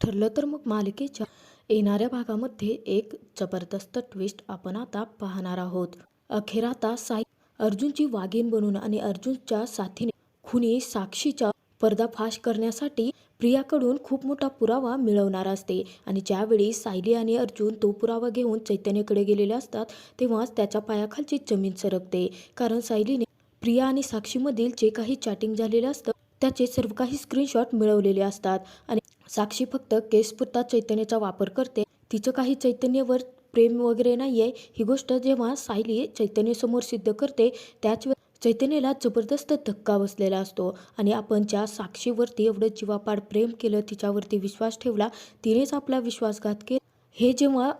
ठरलं तर मग मालिकेच्या येणाऱ्या भागामध्ये एक जबरदस्त ट्विस्ट आपण आता पाहणार आहोत. अखेर आता साई अर्जुनची वाघीण बनून आणि अर्जुनच्या साथीने खुनी साक्षीचा पर्दाफाश करण्यासाठी प्रियाकडून खूप मोठा पुरावा मिळवणार असते आणि ज्यावेळी सायली आणि अर्जुन तो पुरावा घेऊन चैतन्यकडे गेलेले असतात तेव्हाच त्याच्या पायाखालची जमीन सरकते. कारण सायलीने प्रिया आणि साक्षीमधील जे काही चॅटिंग झालेलं असतं त्याचे सर्व काही स्क्रीनशॉट मिळवलेले असतात आणि साक्षी फक्त केसपुरता चैतन्याचा वापर करते. तिचं काही चैतन्यावर प्रेम वगैरे नाही आहे ही गोष्ट जेव्हा सायली चैतन्यसमोर सिद्ध करते त्याच चैतन्याला जबरदस्त धक्का बसलेला असतो. आणि आपण ज्या साक्षीवरती एवढं जीवापाड प्रेम केलं तिच्यावरती विश्वास ठेवला तिनेच आपला विश्वासघात केला. हे जेव्हा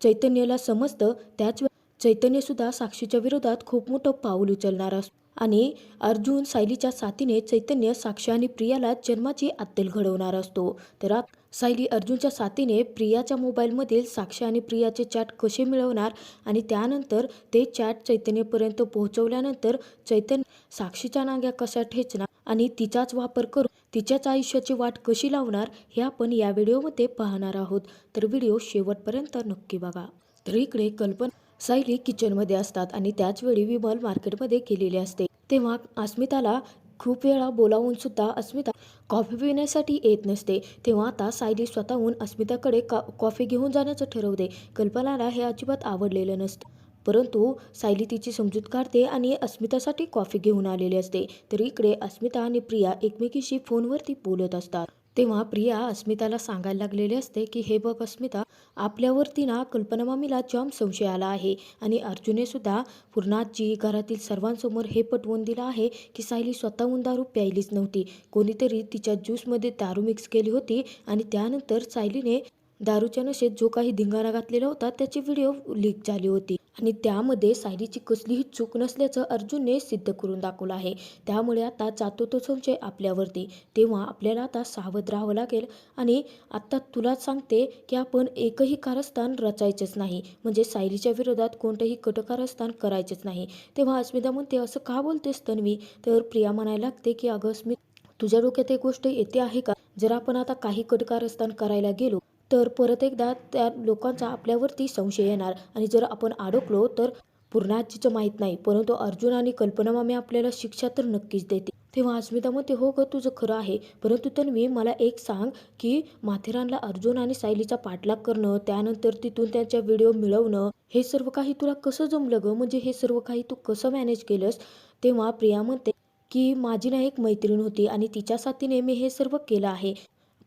चैतन्याला समजतं त्याच चैतन्यसुद्धा साक्षीच्या विरोधात खूप मोठं पाऊल उचलणार असतो. आणि अर्जुन सायलीच्या साथीने चैतन्य साक्ष आणि प्रियाला जन्माची अत्तेल घडवणार असतो. तर सायली अर्जुनच्या साथीने प्रियाच्या मोबाईलमधील साक्ष आणि प्रियाचे चॅट कसे मिळवणार आणि त्यानंतर ते चॅट चैतन्यपर्यंत पोहोचवल्यानंतर चैतन्य साक्षीच्या नांग्या कशा ठेचणार आणि तिचाच वापर करून तिच्याच आयुष्याची वाट कशी लावणार हे आपण या व्हिडिओमध्ये पाहणार आहोत. तर व्हिडिओ शेवटपर्यंत नक्की बघा. तर इकडे कल्पना सायली किचनमध्ये असतात आणि त्याचवेळी विमल मार्केटमध्ये गेलेले असते. तेव्हा अस्मिताला खूप वेळा बोलावून सुद्धा अस्मिता कॉफी पिण्यासाठी येत नसते. तेव्हा आता सायली स्वतःहून अस्मिताकडे का कॉफी घेऊन जाण्याचं ठरवते. कल्पनाला हे अजिबात आवडलेलं नसतं. परंतु सायली तिची समजूत काढते आणि अस्मितासाठी कॉफी घेऊन आलेली असते. तर इकडे अस्मिता आणि प्रिया एकमेकीशी फोनवरती बोलत असतात. तेव्हा प्रिया अस्मिताला सांगायला लागलेले असते की हे बघ अस्मिता आपल्यावरती ना कल्पना मामीला जाम संशय आला आहे आणि अर्जुने सुद्धा पूर्णाजी घरातील सर्वांसमोर हे पटवून दिलं आहे की सायली स्वतःहून दारू प्यायलीच नव्हती. कोणीतरी तिच्या ज्यूसमध्ये दारू मिक्स केली होती आणि त्यानंतर सायलीने दारूच्या नशेत जो काही धिंगाणा घातलेला होता त्याची व्हिडिओ लीक झाली होती. आणि त्यामध्ये सायरीची कसलीही चूक नसल्याचं अर्जुनने सिद्ध करून दाखवलं आहे. त्यामुळे आता जातो तो संशय आपल्यावरती. तेव्हा आपल्याला आता सावध राहावं लागेल. आणि आत्ता तुला सांगते की आपण एकही कारस्थान रचायचंच नाही. म्हणजे सायरीच्या विरोधात कोणतंही कटकारस्थान करायचंच नाही. तेव्हा अस्मिता म्हणते असं का बोलतेस तन्वी? तर प्रिया म्हणायला लागते की अगं अस्मित तुझ्या डोक्यात एक गोष्ट येते आहे का? जर आपण आता काही कटकारस्थान करायला गेलो तर परत एकदा त्या लोकांचा आपल्यावरती संशय येणार. आणि जर आपण अडकलो तर पूर्णाजीचं माहीत नाही. परंतु अर्जुन आणि कल्पना मामी आपल्याला शिक्षा तर नक्कीच देते तेव्हा अस्मिता म्हणते हो ग तुझं खरं आहे. परंतु तन्वी मला एक सांग की माथेरानला अर्जुन आणि सायलीचा पाठलाग करणं त्यानंतर तिथून त्यांच्या व्हिडिओ मिळवणं हे सर्व काही तुला कसं जमलं ग? म्हणजे हे सर्व काही तू कसं मॅनेज केलंस? तेव्हा प्रिया म्हणते की माझी ना एक मैत्रीण होती आणि तिच्या साथीने मी हे सर्व केलं आहे.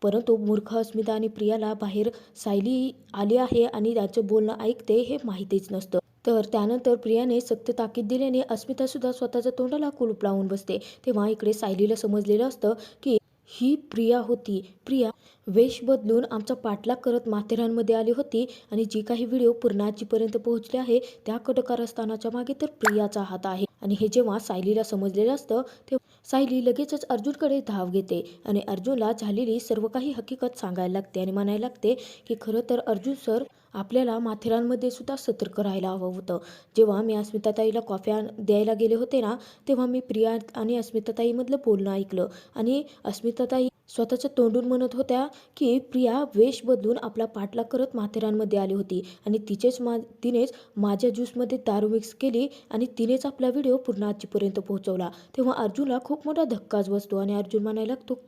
परंतु मूर्ख अस्मिता आणि प्रियाला बाहेर सायली आली आहे आणि त्याचं बोलणं ऐकते हे माहितीच नसतं. तर त्यानंतर प्रियाने सत्य ताकीद दिल्याने अस्मिता सुद्धा स्वतःच्या तोंडाला कुलूप लावून बसते. तेव्हा इकडे सायलीला समजलेलं असतं की ही प्रिया होती. प्रिया वेश बदलून आमचा पाठलाग करत माथेरानमध्ये आली होती आणि जी काही व्हिडिओ पूर्णाजीपर्यंत पोहोचले आहे त्या कटकारस्थानाच्या मागे तर प्रियाचा हात आहे. आणि हे जेव्हा सायलीला समजलेलं असतं तेव्हा सायली लगेचच अर्जुनकडे धाव घेते आणि अर्जुनला झालेली सर्व काही हकीकत सांगायला लागते आणि म्हणायला लागते की खरं तर अर्जुन सर आपल्याला माथेरानमध्ये सुद्धा सतर्क राहायला हवं होतं. जेव्हा मी अस्मिताताईला कॉफी द्यायला गेले होते ना तेव्हा मी प्रिया आणि अस्मिताताईमधलं बोलणं ऐकलं. आणि अस्मिताताई स्वतःच्या तोंडून म्हणत होत्या की प्रिया वेश बदलून आपला पाठलाग करत माथेरानमध्ये आली होती. आणि तिचेच मा तिनेच माझ्या ज्यूसमध्ये दारू मिक्स केली आणि तिनेच आपला व्हिडिओ पूर्ण आजीपर्यंत पोहोचवला. तेव्हा अर्जुनला खूप मोठा धक्काच बसतो आणि अर्जुन म्हणायला लागतो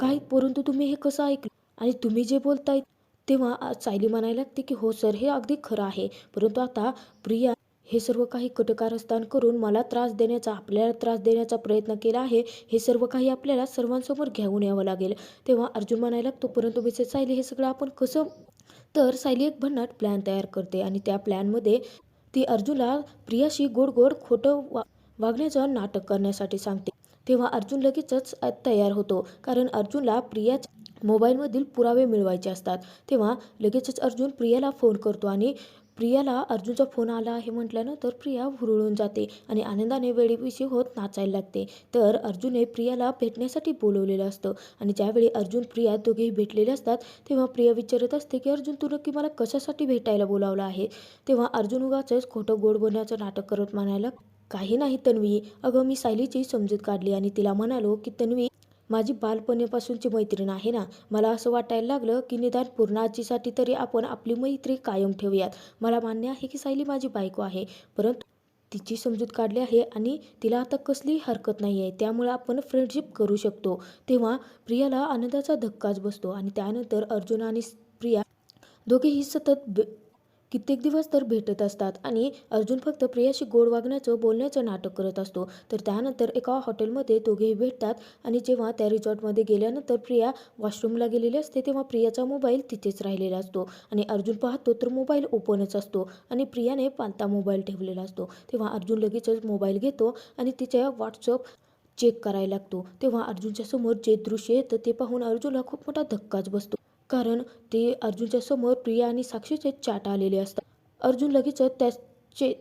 काय परंतु तुम्ही हे कसं ऐकलं? आणि तुम्ही जे बोलताय तेव्हा सायली म्हणायला लागते की हो सर हे अगदी खरं आहे. परंतु आता प्रिया हे सर्व काही कटकारस्थान करून मला त्रास देण्याचा आपल्याला त्रास देण्याचा प्रयत्न केला आहे. हे सर्व काही आपल्याला सर्वांसमोर घेऊन यावं लागेल. तेव्हा अर्जुन म्हणायला लागतो परंतु मिसेस सायली हे सगळं आपण कसं तर सायली एक भन्नाट प्लॅन तयार करते आणि त्या प्लॅनमध्ये ती अर्जुनला प्रियाशी गोड गोड खोटं वा वागण्याचं नाटक करण्यासाठी सांगते. तेव्हा अर्जुन लगेचच तयार होतो. कारण अर्जुनला प्रियाच्या मोबाईलमधील पुरावे मिळवायचे असतात. तेव्हा लगेचच अर्जुन प्रियाला फोन करतो आणि प्रियाला अर्जुनचा फोन आला आहे म्हटल्यानंतर प्रिया हुरळून जाते आणि आनंदाने वेळीविषयी होत नाचायला लागते. तर अर्जुनने प्रियाला भेटण्यासाठी बोलवलेलं असतं आणि ज्यावेळी अर्जुन प्रिया दोघेही भेटलेले असतात तेव्हा प्रिया विचारत असते की अर्जुन तू नक्की मला कशासाठी भेटायला बोलावलं आहे? तेव्हा अर्जुन उगाचंच खोटं गोड बोलण्याचं नाटक करत म्हणायला काही नाही तन्वी. अगं मी सायलीची समजूत काढली आणि तिला म्हणालो की तन्वी माझी बालपणीपासूनची मैत्रीण आहे ना? मला असं वाटायला लागलं की निदान पूर्ण आजीसाठी तरी आपण आपली मैत्री कायम ठेवूयात. मला मान्य आहे की सायली माझी बायको आहे परंतु तिची समजूत काढली आहे आणि तिला आता कसलीही हरकत नाही आहे त्यामुळे आपण फ्रेंडशिप करू शकतो. तेव्हा प्रियाला आनंदाचा धक्काच बसतो आणि त्यानंतर अर्जुन आणि प्रिया दोघेही सतत कित्येक दिवस तर भेटत असतात आणि अर्जुन फक्त प्रियाशी गोड वागण्याचं बोलण्याचं नाटक करत असतो. तर त्यानंतर एका हॉटेलमध्ये दोघेही भेटतात आणि जेव्हा त्या रिसॉर्टमध्ये गेल्यानंतर प्रिया वॉशरूमला गेलेली असते तेव्हा प्रियाचा मोबाईल तिथेच राहिलेला असतो आणि अर्जुन पाहतो तर मोबाईल ओपनच असतो आणि प्रियाने पांता मोबाईल ठेवलेला असतो. तेव्हा अर्जुन लगेचच मोबाईल घेतो आणि तिच्या व्हॉट्सअप चेक करायला लागतो. तेव्हा अर्जुनच्या समोर जे दृश्य येतं ते पाहून अर्जुनला खूप मोठा धक्काच बसतो. कारण ते अर्जुनच्या समोर प्रिया आणि साक्षीचे चाट आलेले असतात. अर्जुन लगेचच त्याचे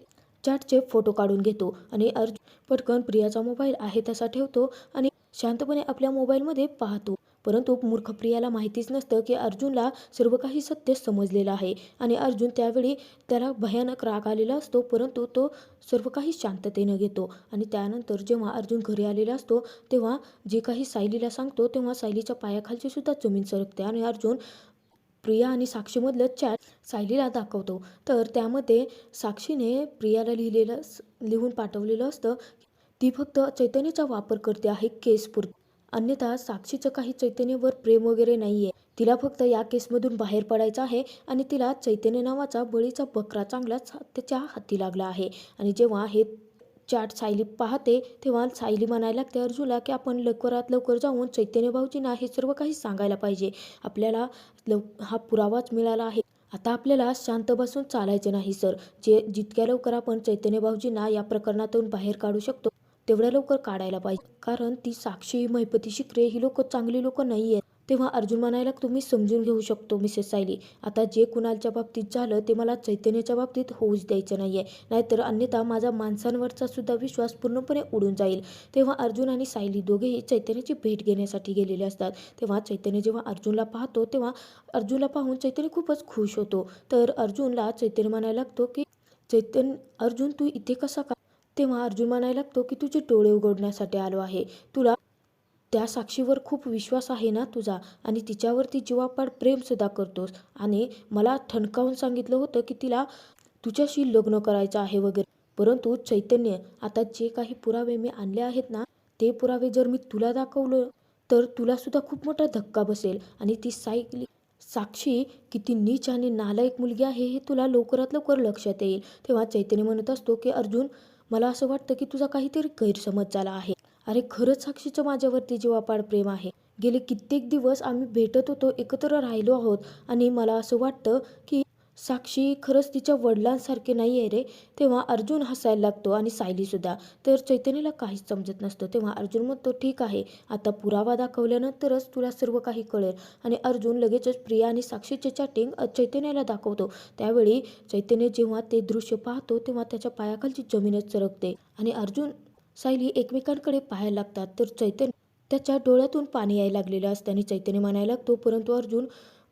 चॅटचे फोटो काढून घेतो आणि अर्जुन पटकन प्रियाचा मोबाईल आहे तसा ठेवतो आणि शांतपणे आपल्या मोबाईलमध्ये पाहतो. परंतु मूर्ख प्रियाला माहितीच नसतं की अर्जुनला सर्व काही सत्य समजलेलं आहे. आणि अर्जुन त्यावेळी त्याला भयानक राग आलेला असतो परंतु तो सर्व काही शांततेनं घेतो. आणि त्यानंतर जेव्हा अर्जुन घरी आलेला असतो तेव्हा जे काही सायलीला सांगतो तेव्हा सायलीच्या पायाखालची सुद्धा जमीन सरकते आणि अर्जुन प्रिया आणि साक्षीमधलं चॅट सायलीला दाखवतो. तर त्यामध्ये साक्षीने प्रियाला लिहिलेलं लिहून पाठवलेलं असतं ती फक्त चैतन्याचा वापर करते आहे केसपुरती. अन्यथा साक्षीचं काही चैतन्यवर प्रेम वगैरे नाही आहे तिला फक्त या केसमधून बाहेर पडायचं आहे आणि तिला चैतन्य नावाचा बळीचा बकरा चांगलाच त्याच्या हाती लागला आहे. आणि जेव्हा हे चॅट सायली पाहते तेव्हा सायली म्हणायला लागते अर्जुनला की आपण लवकरात लवकर जाऊन चैतन्य भाऊजींना हे सर्व काही सांगायला पाहिजे. आपल्याला लव हा पुरावाच मिळाला आहे. आता आपल्याला शांत बसून चालायचे नाही सर. जे जितक्या लवकर आपण चैतन्य भाऊजींना या प्रकरणातून बाहेर काढू शकतो तेवढ्या लवकर काढायला पाहिजे. कारण ती साक्षी महिपती शिकरे ही लोक चांगली लोक नाही आहेत तेव्हा अर्जुन म्हणायला तुम्ही समजून घेऊ शकतो मिसेस सायली. आता जे कुणालच्या बाबतीत झालं ते मला चैतन्याच्या बाबतीत होऊच द्यायचं नाही आहे नाहीतर अन्यथा माझा माणसांवरचा सुद्धा विश्वास पूर्णपणे उडून जाईल. तेव्हा अर्जुन आणि सायली दोघेही चैतन्याची भेट घेण्यासाठी गेलेले असतात. तेव्हा चैतन्य जेव्हा अर्जुनला पाहतो तेव्हा अर्जुनला पाहून चैतन्य खूपच खुश होतो. तर अर्जुनला चैतन्य म्हणायला लागतो की चैतन्य अर्जुन तू इथे कसा का तेव्हा अर्जुन म्हणायला लागतो की तुझे डोळे उघडण्यासाठी आलो आहे. तुला त्या साक्षीवर खूप विश्वास आहे ना तुझा? आणि तिच्यावरती जीवापाड प्रेमसुद्धा करतोस. आणि मला ठणकावून सांगितलं होतं की तिला तुझ्याशी लग्न करायचं आहे वगैरे. परंतु चैतन्य आता जे काही पुरावे मी आणले आहेत ना ते पुरावे जर मी तुला दाखवलं तर तुला सुद्धा खूप मोठा धक्का बसेल. आणि ती सायकली साक्षी किती नीच आणि नालायक मुलगी आहे हे तुला लवकरात लवकर लक्षात येईल. तेव्हा चैतन्य म्हणत असतो की अर्जुन मला असं वाटतं की तुझा काहीतरी गैरसमज झाला आहे. अरे खरंच साक्षीचं माझ्यावरती जीवापाड प्रेम आहे. गेले कित्येक दिवस आम्ही भेटत होतो एकत्र राहिलो आहोत आणि मला असं वाटतं की साक्षी खरंच तिच्या वडिलांसारखे नाही आहे रे. तेव्हा अर्जुन हसायला लागतो आणि सायलीसुद्धा तर चैतन्यला काहीच समजत नसतं. तेव्हा अर्जुन म्हणतो ठीक आहे. आता पुरावा दाखवल्यानंतरच तुला सर्व काही कळेल. आणि अर्जुन लगेचच प्रिया आणि साक्षीचे चॅटिंग चैतन्याला दाखवतो. त्यावेळी चैतन्य जेव्हा ते दृश्य पाहतो तेव्हा त्याच्या पायाखालची जमीनच सरकते आणि अर्जुन सायली एकमेकांकडे पाहायला लागतात. तर चैतन्य त्याच्या डोळ्यातून पाणी यायला लागलेलं असतं आणि चैतन्य म्हणायला लागतो परंतु अर्जुन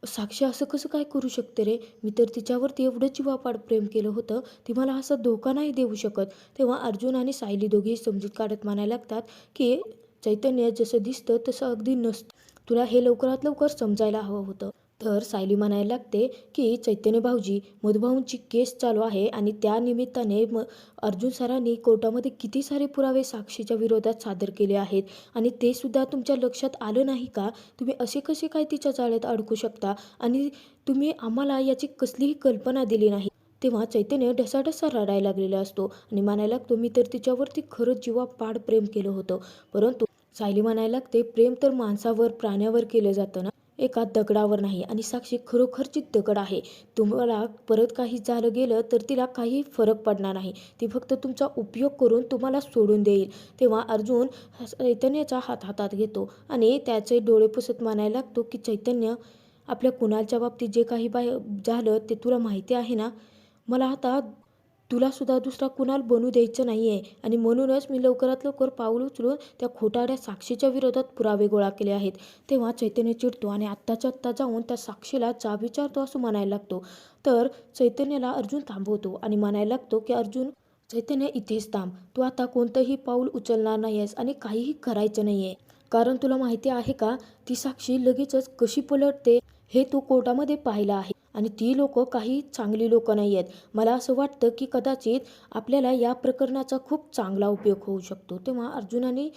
साक्षी असं कसं काय करू शकते रे? मी तर तिच्यावरती एवढं जीवापाड प्रेम केलं होतं ती मला असा धोका नाही देऊ शकत. तेव्हा अर्जुन आणि सायली दोघेही समजूत काढत म्हणायला लागतात की चैतन्य जसं दिसतं तसं अगदी नसतं. तुला हे लवकरात लवकर समजायला हवं होतं. तर सायली म्हणायला लागते की चैतन्य भाऊजी मधुभाऊंची केस चालू आहे आणि त्या निमित्ताने म अर्जुन सरांनी कोर्टामध्ये किती सारे पुरावे साक्षीच्या विरोधात सादर केले आहेत आणि ते सुद्धा तुमच्या लक्षात आलं नाही का? तुम्ही असे कसे काय तिच्या जाळ्यात अडकू शकता? आणि तुम्ही आम्हाला याची कसलीही कल्पना दिली नाही. तेव्हा चैतन्य ढसाढसा रडायला लागलेला असतो आणि म्हणायला लागतो मी तर तिच्यावरती खरंच जीवा पाड प्रेम केलं होतं. परंतु सायली म्हणायला लागते प्रेम तर माणसावर प्राण्यावर केलं जातं ना? एका दगडावर नाही. आणि साक्षी खरोखरची दगड आहे. तुम्हाला परत काही झालं गेलं तर तिला काही फरक पडणार नाही. ती फक्त तुमचा उपयोग करून तुम्हाला सोडून देईल. तेव्हा अर्जुन चैतन्याचा हात हातात घेतो आणि त्याचे डोळे पुसत म्हणायला लागतो की चैतन्य आपल्या कुणालच्या बाबतीत जे काही बाय झालं ते तुला माहिती आहे ना? मला आता तुला सुद्धा दुसरा कुणाल बनू द्यायचं नाही आहे आणि म्हणूनच मी लवकरात लवकर पाऊल उचलून त्या खोटाड्या साक्षीच्या विरोधात पुरावे गोळा केले आहेत. तेव्हा चैतन्य चिडतो आणि आत्ताच्या आत्ता जाऊन त्या साक्षीला जा विचारतो असं म्हणायला लागतो. तर चैतन्याला अर्जुन थांबवतो आणि म्हणायला लागतो की अर्जुन चैतन्य इथेच थांब. तू आता कोणतंही पाऊल उचलणार नाही आहेस आणि काहीही करायचं नाही आहे कारण तुला माहिती आहे का ती साक्षी लगेचच कशी पलटते हे तू कोर्टामध्ये पाहिलं आहे. आणि ती लोकं काही चांगली लोकं नाही आहेत. मला असं वाटतं की कदाचित आपल्याला या प्रकरणाचा खूप चांगला उपयोग होऊ शकतो. तेव्हा अर्जुनाने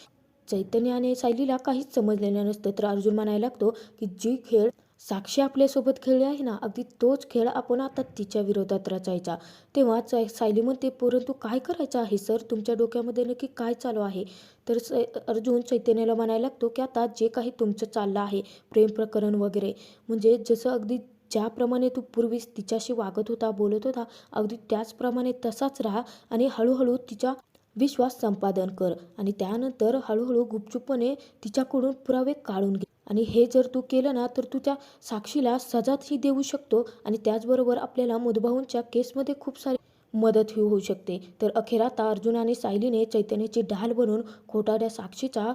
चैतन्य आणि सायलीला काहीच समजलेलं नसतं. तर अर्जुन म्हणायला लागतो की जी खेळ साक्षी आपल्यासोबत खेळली आहे ना अगदी तोच खेळ आपण आता तिच्या विरोधात रचायचा. तेव्हा सायली म्हणते परंतु काय करायचं आहे सर? तुमच्या डोक्यामध्ये नक्की काय चालू आहे? तर स अर्जुन चैतन्याला म्हणायला लागतो की आता जे काही तुमचं चाललं आहे प्रेम प्रकरण वगैरे म्हणजे जसं अगदी ज्याप्रमाणे तू पूर्वीच तिच्याशी वागत होता बोलत होता अगदी त्याचप्रमाणे तसाच राहा आणि हळूहळू तिच्या विश्वास संपादन कर आणि त्यानंतर हळूहळू गुपचूपपणे तिच्याकडून पुरावे काढून घे. आणि हे जर तू केलं ना तर तू त्या साक्षीला सजाही देऊ शकतो आणि त्याचबरोबर आपल्याला मधुभाऊंच्या केसमध्ये खूप सारी मदत होऊ शकते. तर अखेर आता अर्जुन आणि सायलीने चैतन्याची ढाल बनून खोटाड्या साक्षीचा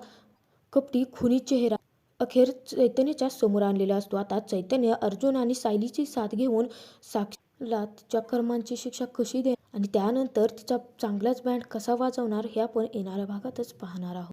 कपटी खुनी चेहरा अखेर चैतन्याच्या समोर आणलेला असतो. आता चैतन्य अर्जुन आणि सायलीची साथ घेऊन साक्षीला तिच्या कर्मांची शिक्षा कशी दे आणि त्यानंतर तिचा चांगलाच बँड कसा वाजवणार हे आपण येणाऱ्या भागातच पाहणार आहोत.